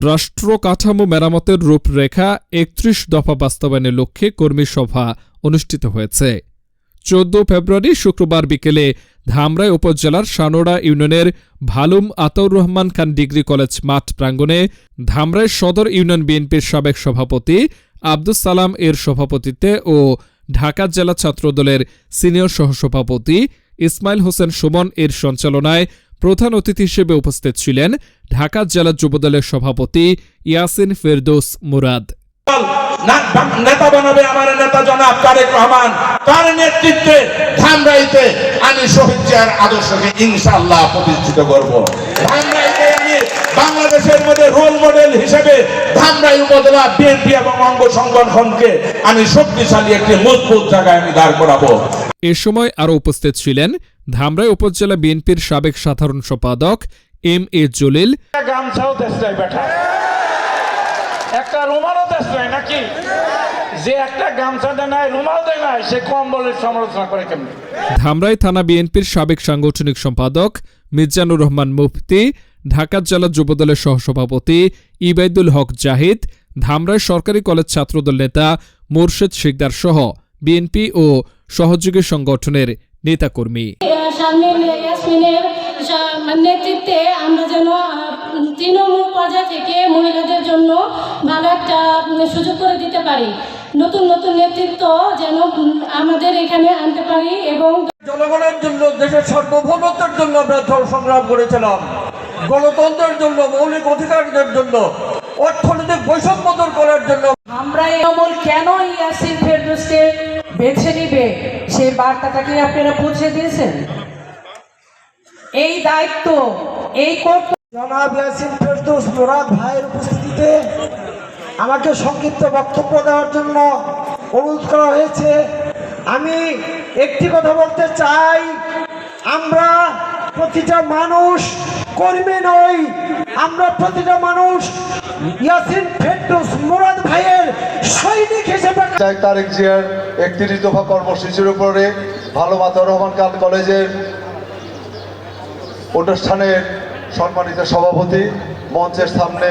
রাষ্ট্র কাঠামো মেরামতের রূপরেখা একত্রিশ দফা বাস্তবায়নের লক্ষ্যে কর্মী সভা অনুষ্ঠিত হয়েছে। চোদ্দ ফেব্রুয়ারি শুক্রবার বিকেলে ধামরাই উপজেলার সানোড়া ইউনিয়নের ভালুম আতাউর রহমান খান ডিগ্রি কলেজ মাঠ প্রাঙ্গণে ধামরাই সদর ইউনিয়ন বিএনপির সাবেক সভাপতি আব্দুস সালাম এর সভাপতিত্বে ও ঢাকা জেলা ছাত্রদলের সিনিয়র সহসভাপতি ইসমাইল হোসেন সুমন এর সঞ্চালনায় প্রধান অতিথি হিসেবে উপস্থিত ছিলেন ঢাকা জেলা যুবদলের সভাপতি ইয়াসিন ফেরদৌস মুরাদ। নেতা বানাবে আমার নেতা জনাব তারেক রহমান। তার নেতৃত্বে ধামরাইতে আমি শহীদ জিয়ার আদর্শকে ইনশাআল্লাহ প্রতিষ্ঠিত করব। ধামরাইতে আমি বাংলাদেশের মধ্যে রোল মডেল হিসেবে ধামরাই উপজেলা বিএনপি এবং অঙ্গ সংগঠনকে আমি শক্তিশালী একটি মজবুত জায়গায় আমি দাঁড় করাবো। এ সময় আরও উপস্থিত ছিলেন ধামরাই উপজেলা বিএনপির সাবেক সাধারণ সম্পাদক এম এ জলিল। একটা গামছাও দেশ নাই বেটা। একটা রুমালও দেশ নাই নাকি? যে একটা গামছা দেয় নাই রুমাল দেয় নাই সে কম্বলের সমালোচনা করে কেমনি? ধামরাই থানা বিএনপির সাবেক সাংগঠনিক সম্পাদক মির্জানুর রহমান মুফতি ঢাকা জেলা যুবদলের সহসভাপতি ইবাইদুল হক জাহিদ ধামরাই সরকারি কলেজ ছাত্রদল নেতা মোরশেদ শিকদার সহ বিএনপি ও সহযোগী সংগঠনের নেতাকর্মী। সামনে ইয়াসমিনের সা- নেতৃত্বে আমরা যেন তৃণমূল পর্যায় থেকে মহিলাদের জন্য ভালো একটা সুযোগ করে দিতে পারি। নতুন নতুন নেতৃত্ব যেন আমাদের এখানে আনতে পারি এবং জনগণের জন্য দেশের সার্বভৌমত্বের জন্য আমরা সংগ্রাম করেছিলাম। গণতন্ত্রের জন্য মৌলিক অধিকারদের জন্য অর্থনৈতিক বৈষম্য দূর করার জন্য। আমরা এই আমল কেন ইয়াসিন ফেরদৌসকে বেছে নিবে? সেই বার্তাটাকে আপনারা পৌঁছে দিয়েছেন? এই দায়িত্ব এই কর্তব্য। জনাব ইয়াসিন ফেরদৌস মুরাদ ভাইয়ের উপস্থিতিতে আমাকে সংক্ষিপ্ত বক্তব্য দেওয়ার জন্য অনুরোধ করা হয়েছে। আমি একটি কথা বলতে চাই আমরা প্রতিটা মানুষ কর্মী নই আমরা প্রতিটা মানুষ ইয়াসিন ফেরদৌস মুরাদ ভাইয়ের সৈনিক হিসেবে তারেক জিয়ার একত্রিশ দফা কর্মসূচির উপরে ভালো মাতা রহমান খান কলেজের অনুষ্ঠানের সম্মানিত সভাপতি মঞ্চের সামনে